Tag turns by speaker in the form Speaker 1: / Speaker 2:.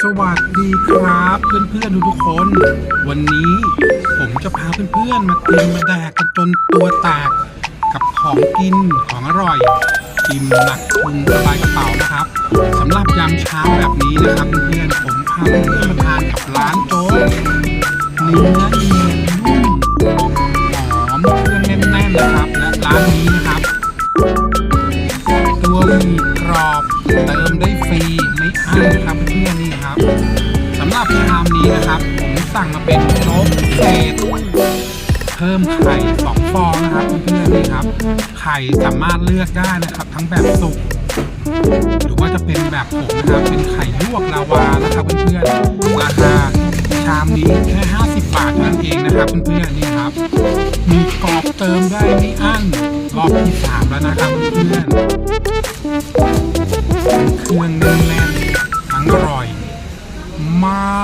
Speaker 1: สวัสดีครับเพื่อนๆทุกๆคน วันนี้ผมจะพาเพื่อนๆมากินมาแดกกันจนตัวแตกกับของกินของอร่อยกินหนักคุณสบายกระเป๋านะครับสำหรับยามเช้าแบบนี้นะครับเพื่อนๆผมพาเพื่อนๆมาทานกับร้านโจ๊กเนื้อเนียนนุ่มหอมเครื่องแน่นๆนะครับและร้านนี้นะครับ ตัวมี รอบ เติมได้ฟรีไม่อั้นครับเพื่อนนี่ครับสำหรับชามนี้นะครับ ผมสั่งมาเป็นโจ๊กเศษเพิ่มไข่สองฟองนะครับเพื่อนๆนี่ครับ ไข่สามารถเลือกได้นะครับ ทั้งแบบสุกหรือว่าจะเป็นแบบผงนะครับ เป็นไข่ลวกลาวานะครับเพื่อนๆราคาชามนี้แค่50 บาทเท่านั้นเองนะครับเพื่อนๆนี่ครับ มีกรอบเติมได้ไม่อั้น อบที่สามแล้วนะครับเพื่อนเครื่องแน่นทั้งอร่อย มาก